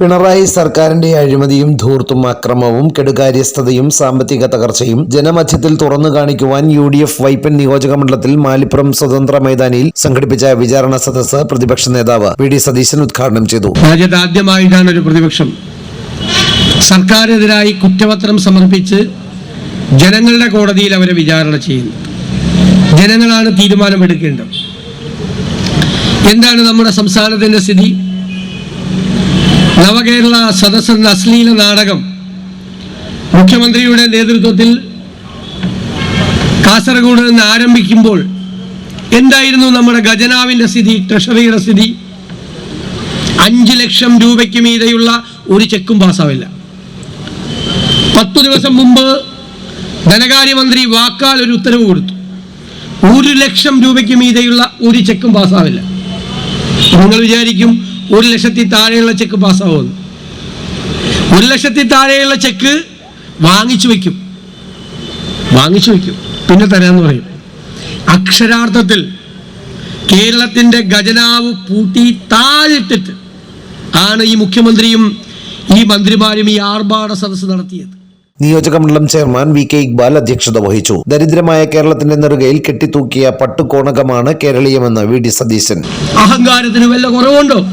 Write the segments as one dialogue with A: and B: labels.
A: പിണറായി സർക്കാരിന്റെ അഴിമതിയും ധൂർത്തും അക്രമവും കെടുകാര്യസ്ഥതയും സാമ്പത്തിക തകർച്ചയും ജനമധ്യത്തിൽ തുറന്നു കാണിക്കുവാൻ യു ഡി എഫ് വൈപ്പൻ നിയോജക മണ്ഡലത്തിൽ മാലിപ്പുറം സ്വതന്ത്ര മൈതാനിയിൽ സംഘടിപ്പിച്ച വിചാരണ സദസ്സ് പ്രതിപക്ഷ നേതാവ് വി ഡി സതീശൻ ഉദ്ഘാടനം ചെയ്തു.
B: രാജ്യത്ത് ആദ്യമായിട്ടാണ് ഒരു പ്രതിപക്ഷം സർക്കാരിനെതിരായി കുറ്റപത്രം സമർപ്പിച്ച് ജനങ്ങളുടെ കോടതിയിൽ അവരെ വിചാരണ ചെയ്യുന്നു. ജനങ്ങളാണ് തീരുമാനമെടുക്കേണ്ടത്. എന്താണ് നമ്മുടെ സംസ്ഥാനത്തിന്റെ സ്ഥിതി? നവകേരള എന്ന അശ്ലീല നാടകം മുഖ്യമന്ത്രിയുടെ നേതൃത്വത്തിൽ കാസർഗോഡ് നിന്ന് ആരംഭിക്കുമ്പോൾ എന്തായിരുന്നു നമ്മുടെ ഖജനാവിന്റെ സ്ഥിതി ട്രഷറിയുടെ സ്ഥിതി? അഞ്ച് ലക്ഷം രൂപയ്ക്ക് മീതെയുള്ള ഒരു ചെക്കും പാസ്സാവില്ല. പത്തു ദിവസം മുമ്പ് ധനകാര്യമന്ത്രി വാക്കാൽ ഒരു ഉത്തരവ് കൊടുത്തു. ഒരു ലക്ഷം രൂപയ്ക്ക് മീതെയുള്ള ഒരു ചെക്കും പാസ്സാവില്ല. നിങ്ങൾ വിചാരിക്കും ഒരു ലക്ഷത്തി താഴെയുള്ള ചെക്ക് പാസ്സാവുന്നു ഒരു ലക്ഷത്തി താഴെയുള്ള ചെക്ക് വാങ്ങിച്ചു വയ്ക്കും. വാങ്ങിച്ചു വയ്ക്കും. പിന്നെ തരാമെന്ന് പറയും. അക്ഷരാർത്ഥത്തിൽ കേരളത്തിന്റെ ഖജനാവ് പൂട്ടി താഴിട്ടിട്ട് ആണ് ഈ മുഖ്യമന്ത്രിയും ഈ മന്ത്രിമാരും ഈ ആർഭാട സദസ്സ് നടത്തിയത്.
A: നിയോജക മണ്ഡലം ചെയർമാൻ വി കെ ഇക്ബാൽ അധ്യക്ഷത വഹിച്ചു. ദരിദ്രമായ കേരളത്തിന്റെ നെറുകയിൽ കെട്ടിത്തൂക്കിയ പട്ടുകോണകമാണ് കേരളീയമെന്ന് വി ഡി സതീശൻ.
B: അഹങ്കാരത്തിന് വല്ല കുറവുണ്ടോ?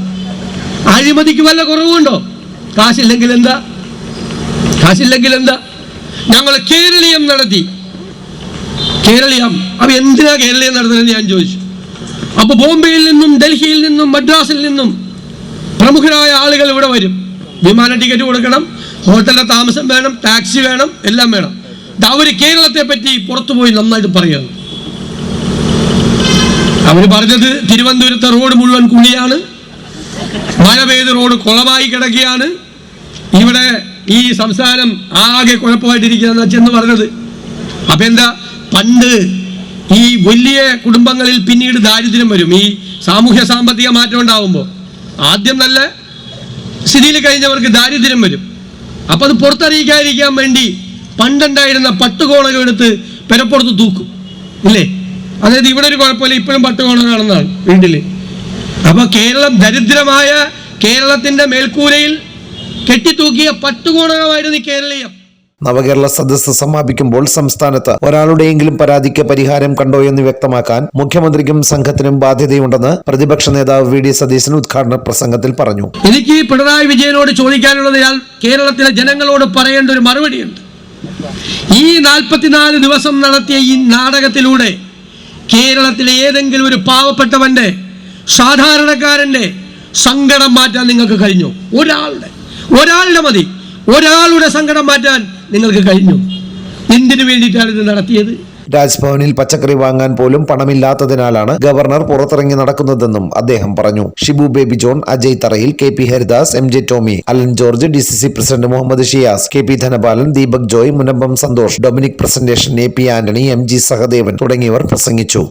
B: അഴിമതിക്ക് വല്ല കുറവുണ്ടോ? കാശില്ലെങ്കിൽ എന്താ? കാശില്ലെങ്കിൽ എന്താ? ഞങ്ങൾ കേരളീയം നടത്തി. കേരളീയം. അപ്പൊ എന്തിനാ കേരളീയം നടത്തുന്നത് ഞാൻ ചോദിച്ചു. അപ്പൊ ബോംബെയിൽ നിന്നും ഡൽഹിയിൽ നിന്നും മദ്രാസിൽ നിന്നും പ്രമുഖരായ ആളുകൾ ഇവിടെ വരും. വിമാന ടിക്കറ്റ് കൊടുക്കണം ഹോട്ടലിലെ താമസം വേണം ടാക്സി വേണം എല്ലാം വേണം. അവർ കേരളത്തെ പറ്റി പുറത്തു പോയി നന്നായിട്ട് പറയുന്നു അവർ പറഞ്ഞത് തിരുവനന്തപുരത്തെ റോഡ് മുഴുവൻ കുഴിയാണ്. മഴ പെയ്ത് റോഡ് കുളമായി കിടക്കുകയാണ്. ഇവിടെ ഈ സംസ്ഥാനം ആകെ കുഴപ്പമായിട്ടിരിക്കുന്ന ചെന്ന് പറഞ്ഞത്. അപ്പൊ എന്താ പണ്ട് ഈ വലിയ കുടുംബങ്ങളിൽ പിന്നീട് ദാരിദ്ര്യം വരും. ഈ സാമൂഹ്യ സാമ്പത്തിക മാറ്റം ഉണ്ടാവുമ്പോൾ ആദ്യം നല്ല സ്ഥിതിയിൽ കഴിഞ്ഞവർക്ക് ദാരിദ്ര്യം വരും. അപ്പൊ അത് പുറത്തറിയിക്കാതിരിക്കാൻ വേണ്ടി പണ്ടുണ്ടായിരുന്ന പട്ടുകോണകൾ എടുത്ത് പെരപ്പുറത്ത് തൂക്കും. ഇല്ലേ? അതായത് ഇവിടെ ഒരു കുഴപ്പമില്ല ഇപ്പോഴും പട്ടുകോണകാണെന്നാണ് വീട്ടിൽ. അപ്പൊ കേരളം ദരിദ്രമായ കേരളത്തിന്റെ മേൽക്കൂരയിൽ കെട്ടിത്തൂക്കിയ പട്ടുകോണകമായിരുന്നു കേരളീയം.
A: നവകേരള സദസ്സ് സമാപിക്കുമ്പോൾ സംസ്ഥാനത്ത് ഒരാളുടെയെങ്കിലും പരാതിക്ക് പരിഹാരം കണ്ടോ എന്ന് വ്യക്തമാക്കാൻ മുഖ്യമന്ത്രിക്കും സംഘത്തിനും ബാധ്യതയുണ്ടെന്ന് പ്രതിപക്ഷ നേതാവ് വി ഡി സതീശൻ ഉദ്ഘാടന പ്രസംഗത്തിൽ പറഞ്ഞു.
B: എനിക്ക് ഈ പിണറായി വിജയനോട് ചോദിക്കാനുള്ളത് കേരളത്തിലെ ജനങ്ങളോട് പറയേണ്ട ഒരു മറുപടിയുണ്ട്. ഈ നാൽപ്പത്തിനാല് ദിവസം നടത്തിയ ഈ നാടകത്തിലൂടെ കേരളത്തിലെ ഏതെങ്കിലും ഒരു പാവപ്പെട്ടവന്റെ സാധാരണക്കാരന്റെ സങ്കടം മാറ്റാൻ നിങ്ങൾക്ക് കഴിഞ്ഞു. ഒരാളുടെ ഒരാളുടെ മതി. ഒരാളുടെ സങ്കടം മാറ്റാൻ നിങ്ങൾക്ക് കഴിഞ്ഞു. എന്തിനു വേണ്ടിയിട്ടാണ് ഇത് നടത്തിയത്?
A: രാജ്ഭവനിൽ പച്ചക്കറി വാങ്ങാൻ പോലും പണമില്ലാത്തതിനാലാണ് ഗവർണർ പുറത്തിറങ്ങി നടക്കുന്നതെന്നും അദ്ദേഹം പറഞ്ഞു. Shibu Baby John Ajay Tharayil K P Haridas M J Tommy Alan George D C C president Muhammed Shiyas K P Dhanapalan Deepak Joy Munambam Santhosh Dominic Presentation A P Antony M G Sahadevan തുടങ്ങിയവർ പ്രസംഗിച്ചു.